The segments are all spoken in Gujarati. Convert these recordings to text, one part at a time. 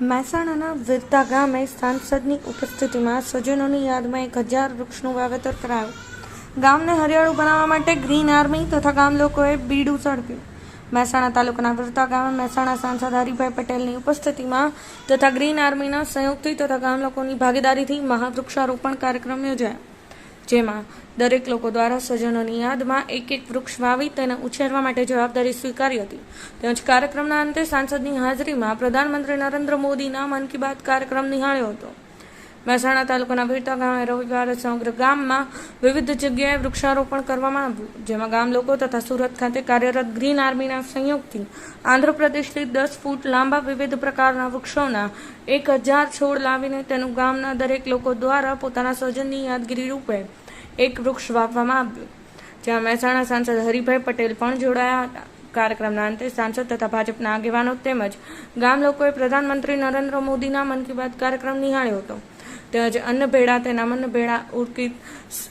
મહેસાણાના વિરતા ગામે સાંસદની ઉપસ્થિતિમાં સ્વજનોની યાદમાં એક હજાર વૃક્ષનું વાવેતર કરાયું. ગામને હરિયાળું બનાવવા માટે ગ્રીન આર્મી તથા ગામ લોકોએ બીડું ઝડપ્યું મહેસાણા તાલુકાના વિરતા ગામે મહેસાણા સાંસદ હરિભાઈ પટેલની ઉપસ્થિતિમાં તથા ગ્રીન આર્મીના સંયુક્તથી તથા ગામ લોકોની ભાગીદારીથી મહાવૃક્ષારોપણ કાર્યક્રમ યોજાયો. જેમાં દરેક લોકો દ્વારા સ્વજનોની યાદમાં એક એક વૃક્ષ વાવી તેને ઉછેરવા માટે જવાબદારી સ્વીકારી હતી. તેમજ કાર્યક્રમના અંતે સાંસદની હાજરીમાં પ્રધાનમંત્રી નરેન્દ્ર મોદીના મન કી બાત કાર્યક્રમ નિહાળ્યો હતો. મહેસાણા તાલુકાના વીરતા ગામે રવિવારે સમગ્ર ગામમાં વિવિધ જગ્યાએ વૃક્ષારોપણ કરવામાં આવ્યું. જેમાં ગામ લોકો તથા સુરત ખાતે કાર્યરત ગ્રીન આર્મીના સંયોગથી આંધ્રપ્રદેશથી દસ ફૂટ લાંબા વિવિધ પ્રકારના વૃક્ષોના એક હજાર છોડ લાવીને તેનું ગામના દરેક લોકો દ્વારા પોતાના સ્વજનની યાદગીરી રૂપે એક વૃક્ષ વાવવામાં આવ્યું. જ્યાં મહેસાણા સાંસદ હરિભાઈ પટેલ પણ જોડાયા હતા. કાર્યક્રમના અંતે સાંસદ તથા ભાજપના આગેવાનો તેમજ ગામ લોકોએ પ્રધાનમંત્રી નરેન્દ્ર મોદીના મન કી બાત કાર્યક્રમ નિહાળ્યો હતો. તેમજ અન્નભેળા તેના મન ભેળા ઉર્કિત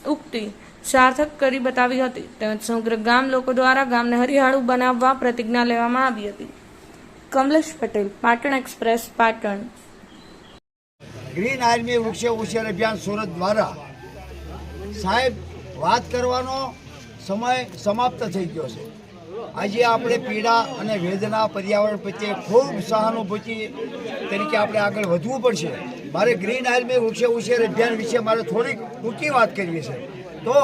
ઉક્તિ સાર્થક કરી બતાવી હતી. તેમજ સમગ્ર ગામ લોકો દ્વારા ગામને હરિયાળું બનાવવા પ્રતિજ્ઞા લેવામાં આવી હતી. Kamlesh Patel, Patan express, Patan. Green army વૃક્ષ ઉછેર અભિયાન સુરત દ્વારા. સાહેબ, વાત કરવાનો સમય સમાપ્ત થઈ ગયો છે. આજે આપણે પીડા અને વેદના પર્યાવરણ પ્રત્યે ખૂબ સહાનુભૂતિ તરીકે આપણે આગળ વધવું પડશે. મારે ગ્રીન આર્મી વૃક્ષ ઉછેર અભિયાન વિશે મારે થોડીક ટૂંકી વાત કરવી છે. તો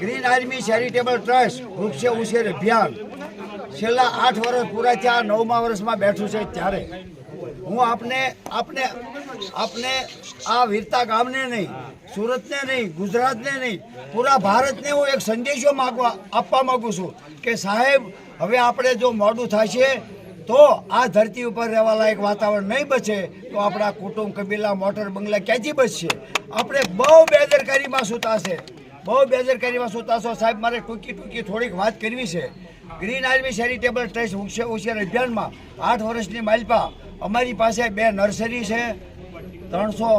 ગ્રીન આર્મી ચેરિટેબલ ટ્રસ્ટ વૃક્ષ ઉછેર અભિયાન છેલ્લા આઠ વર્ષ પૂરા થયા, નવમા વર્ષમાં બેઠું છે ત્યારે. હું આપને આપને આપને આ વીરતા ગામને નહીં સુરતને નહીં, ગુજરાતને નહીં, પૂરા ભારતને હું એક સંદેશો માગવા, આપવા માંગુ છું કે સાહેબ, હવે આપણે જો મોડું થશે તો આ ધરતી ઉપર રહેવા લાયક વાતાવરણ નહીં બચે, તો આપણા કુટુંબ, કબીલા, મોટર, બંગલા ક્યાંથી બચશે? આપણે બહુ બેદરકારીમાં સૂતાશે બહુ બેદરકારીમાં સૂતાશો સાહેબ, મારે ટૂંકી ટૂંકી થોડીક વાત કરવી છે. ગ્રીન આર્મી ચેરિટેબલ ટ્રસ્ટ હોશિયાર અભિયાનમાં આઠ વર્ષની માલપા અમારી પાસે બે નર્સરી છે, ત્રણસો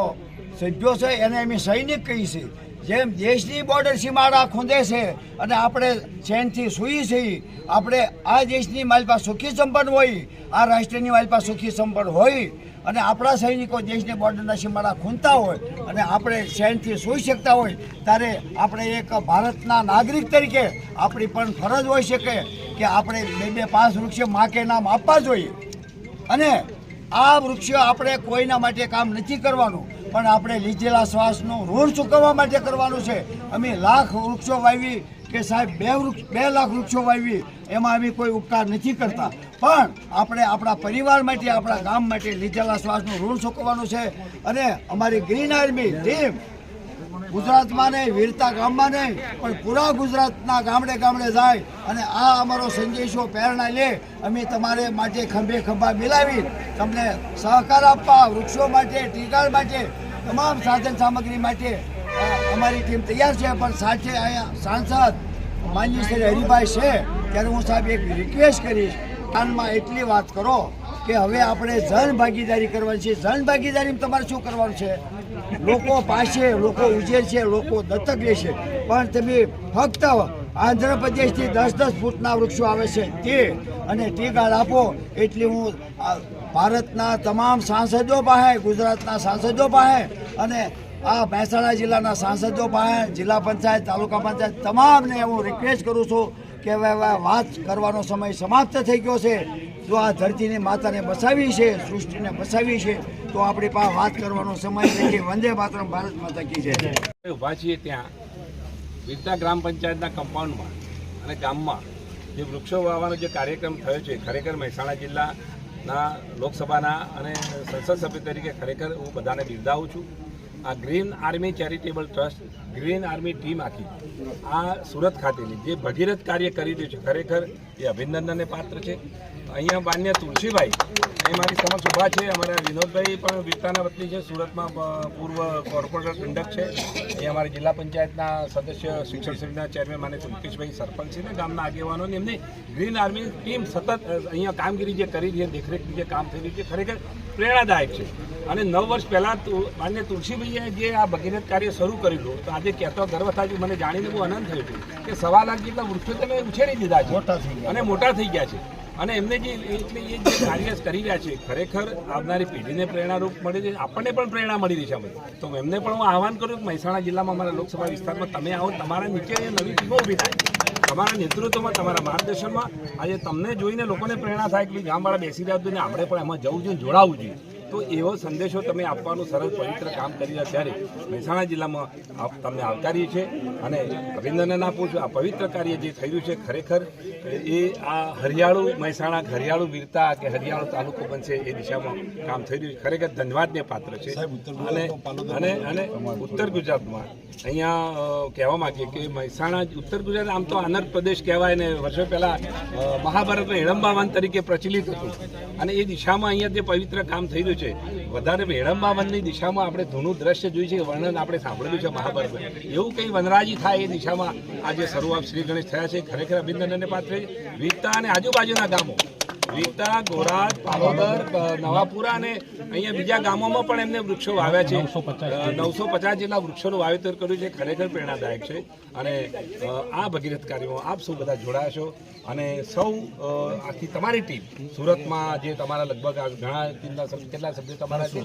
સભ્યો છે, એને અમે સૈનિક કહી છીએ જેમ દેશની બોર્ડર સીમાડા ખૂંદે છે અને આપણે ચેનથી સૂઈ છીએ આપણે આ દેશની માલપા સુખી સંપન્ન હોય, આ રાષ્ટ્રની માલપા સુખી સંપન્ન હોય અને આપણા સૈનિકો દેશની બોર્ડરના સીમાડા ખૂંદતા હોય અને આપણે ચેનથી સૂઈ શકતા હોય, ત્યારે આપણે એક ભારતના નાગરિક તરીકે આપણી પણ ફરજ હોઈ શકે કે આપણે બે બે પાંચ વૃક્ષ માકે નામ આપવા જોઈએ. અને આ વૃક્ષો આપણે કોઈના માટે કામ નથી કરવાનું. પણ આપણે લીધેલા શ્વાસનું ઋણ ચૂકવવા માટે કરવાનું છે. અમે લાખ વૃક્ષો વાવી કે સાહેબ બે વૃક્ષ, બે લાખ વૃક્ષો વાવી, એમાં અમે કોઈ ઉપકાર નથી કરતા. પણ આપણે આપણા પરિવાર માટે, આપણા ગામ માટે લીધેલા શ્વાસનું ઋણ ચૂકવવાનું છે. અને અમારી ગ્રીન આર્મી ટીમ ગુજરાતમાં નહીં, વીરતા ગામમાં નહીં, પણ પૂરા ગુજરાતના ગામડે ગામડે જાય અને આ અમારો સંદેશો પ્રેરણા લે. અમે તમારે માટે ખંભે ખંભા મિલાવી તમને સહકાર આપવા, વૃક્ષો માટે ટીકાળ માટે, તમામ સાધન સામગ્રી માટે અમારી ટીમ તૈયાર છે. પણ સાથે અહીંયા સાંસદ માન્ય શ્રી હરિભાઈ છે. ત્યારે હું સાહેબ એક રિક્વેસ્ટ કરીશ, કાનમાં એટલી વાત કરો કે હવે આપણે જન ભાગીદારી કરવાની છે. જન ભાગીદારીમાં તમારે શું કરવાનું છે? લોકો પાસે, લોકો ઉજેર છે, લોકો દત્તક લે છે. પણ તમે ફક્ત આંધ્રપ્રદેશથી દસ દસ ફૂટના વૃક્ષો આવે છે, તે અને ટી ગાળ આપો એટલે હું ભારતના તમામ સાંસદો પાસે, ગુજરાતના સાંસદો પાસે અને આ મહેસાણા જિલ્લાના સાંસદો પાસે, જિલ્લા પંચાયત, તાલુકા પંચાયત, તમામને હું રિક્વેસ્ટ કરું છું કે હવે હવે વાત કરવાનો સમય સમાપ્ત થઈ ગયો છે. જો આ ધરતીની માતાને બસાવી છે, સૃષ્ટિને બસાવી છે, તો આપણી પાસે વાત કરવાનો સમય નથી. વંદે માતરમ, ભારત માતા કી છે છીએ ત્યાં વિરતા ગ્રામ પંચાયતના કમ્પાઉન્ડમાં અને ગામમાં જે વૃક્ષો વાવવાનો જે કાર્યક્રમ થયો છે, ખરેખર મહેસાણા જિલ્લાના લોકસભાના અને સંસદ સભ્ય તરીકે ખરેખર હું બધાને બિરદાવું છું. આ green army charitable trust, green army team આખી આ સુરત ખાતેની જે ભગીરથ કાર્ય કરી રહ્યું છે, ખરેખર એ અભિનંદનને પાત્ર છે. અહીંયા માન્ય તુલસીભાઈ. એ મારી સમક્ષ ઊભા છે. અમારા વિનોદભાઈ પણ વિસ્તારના વતની છે. સુરતમાં પૂર્વ કોર્પોરેટર દંડક છે. એ અમારી જિલ્લા પંચાયતના સદસ્ય શિક્ષણ સમિતિના ચેરમેન માને મુકેશભાઈ સરપંચ છે ને ગામના આગેવાનોની એમની ગ્રીન આર્મી ટીમ સતત અહીંયા કામગીરી જે કરી રહી છે દેખરેખની જે કામ થઈ રહ્યું છે ખરેખર પ્રેરણાદાયક છે. અને નવ વર્ષ પહેલાં માન્ય તુલસીભાઈએ જે આ ભગીરથ કાર્ય શરૂ કર્યું તો આજે કહેતો ગર્વ થાય છે. મને જાણીને બહુ આનંદ થયો છે કે સવા લાખ જેટલા વૃક્ષો તમે ઉછેરી દીધા છે થઈ અને મોટા થઈ ગયા છે. અને એમને જે એટલે એ જે કાર્ય કરી રહ્યા છે, ખરેખર આવનારી પેઢીને પ્રેરણારૂપ મળી છે. આપણને પણ પ્રેરણા મળી રહી છે અમે તો એમને પણ હું આહવાન કરું કે મહેસાણા જિલ્લામાં અમારા લોકસભા વિસ્તારમાં તમે આવો, તમારા નીચે નવી ટીમો ઊભી થાય, તમારા નેતૃત્વમાં, તમારા માર્ગદર્શનમાં, આજે તમને જોઈને લોકોને પ્રેરણા થાય કે ગામવાળા બેસી રહ્યા હતું ને આપણે પણ એમાં જવું જોઈએ જોડાવવું જોઈએ. તો એવો સંદેશો તમે આપવાનું સરળ, પવિત્ર કામ કરી રહ્યા ત્યારે મહેસાણા જિલ્લામાં તમને આવકારીએ છીએ. અને અભિનંદન આપું છું. આ પવિત્ર કાર્ય જે રહ્યું છે, ખરેખર એ આ હરિયાળું મહેસાણા હરિયાળું વીરતા કે હરિયાળુ તાલુકો બનશે એ દિશામાં કામ થઈ રહ્યું છે. ખરેખર ધન્યવાદને પાત્ર છે. અને અને અને ઉત્તર ગુજરાતમાં અહીંયા કહેવા માગીએ કે મહેસાણા ઉત્તર ગુજરાત આમ તો આનંદ પ્રદેશ કહેવાય ને વર્ષો પહેલા અ, મહાભારતમાં તરીકે પ્રચલિત હતું. અને એ દિશામાં અહીંયા જે પવિત્ર કામ થઈ રહ્યું છે વધારે હેડમ્બાવનની દિશામાં આપણે ધૂનું દ્રશ્ય જોયું છે, વર્ણન આપણે સાંભળેલું છે મહાભારત એવું કંઈ વનરાજી થાય એ દિશામાં આજે શરૂઆત શ્રી ગણેશ થયા છે, ખરેખર અભિનંદનને પાત્ર વીરતા અને આજુબાજુના ગામો. વીરતા ગોરાજ પાલોદર નવાપુરા અને અહીંયા બીજા ગામોમાં પણ એમને વૃક્ષો વાવ્યા છે. નવસો પચાસ જેટલા. વૃક્ષોનું વાવેતર કર્યું છે. ખરેખર પ્રેરણાદાયક છે. અને આ ભગીરથ કાર્યમાં આપ સૌ બધા જોડાયા છો. અને સૌ આખી તમારી ટીમ સુરતમાં જે તમારા લગભગ આ ઘણા ટીમના કેટલા સભ્યો તમારા છે?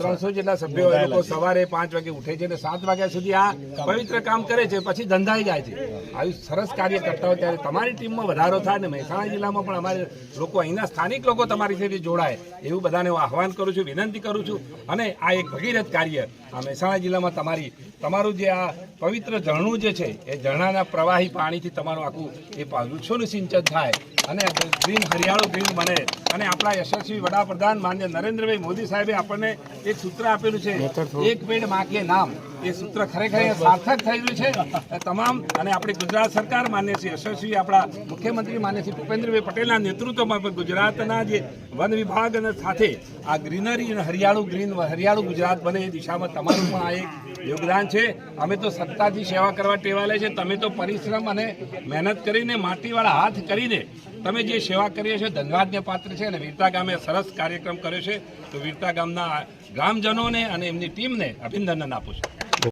ત્રણસો જેટલા સભ્યો એ લોકો સવારે પાંચ વાગે ઉઠે છે અને સાત વાગ્યા સુધી આ પવિત્ર કામ કરે છે. પછી ધંધાઈ જાય છે. આવી સરસ કાર્ય કરતા હોય ત્યારે તમારી ટીમમાં વધારો થાય ને મહેસાણા જિલ્લામાં પણ અમારે લોકો અહીંના સ્થાનિક લોકો તમારી સાથે જોડાય એવું બધાને હું આહવાન કરું છું વિનંતી કરું છું. અને આ એક ભગીરથ કાર્ય આ મહેસાણા જિલ્લામાં તમારી તમારું જે આ પવિત્ર ઝરણું જે છે એ ઝરણાના પ્રવાહી પાણીથી તમારું આખું એ વૃક્ષોનું સિંચન થાય. અને ગ્રીન હરિયાળું ગ્રીન બને. અને આપણા યશસ્વી વડાપ્રધાન માન્ય નરેન્દ્રભાઈ મોદી સાહેબે આપણને એક સૂત્ર આપેલું છે એક પેડ માખે નામ. એ સૂત્ર ખરેખર સાર્થક થયેલું છે. તમામ, અને આપણી ગુજરાત સરકાર માન્ય છે યશસ્વી આપણા મુખ્યમંત્રી માન્ય શ્રી ભૂપેન્દ્રભાઈ પટેલના નેતૃત્વમાં પણ ગુજરાતના જે વન વિભાગ અને સાથે આ ગ્રીનરી અને હરિયાળું ગ્રીન, હરિયાળું ગુજરાત બને એ દિશામાં તમારું પણ આ એક યોગદાન છે. અમે તો સત્તાથી સેવા કરવા ટેવાયેલા છે. તમે તો પરિશ્રમ અને મહેનત કરીને, માટીવાળા હાથ કરીને તમે જે સેવા કરીએ છે ધન્યવાદને પાત્ર છે અને વીરતા ગામે સરસ કાર્યક્રમ કર્યો છે, તો વીરતા ગામના ગ્રામજનોને અને એમની ટીમને અભિનંદન આપું છું.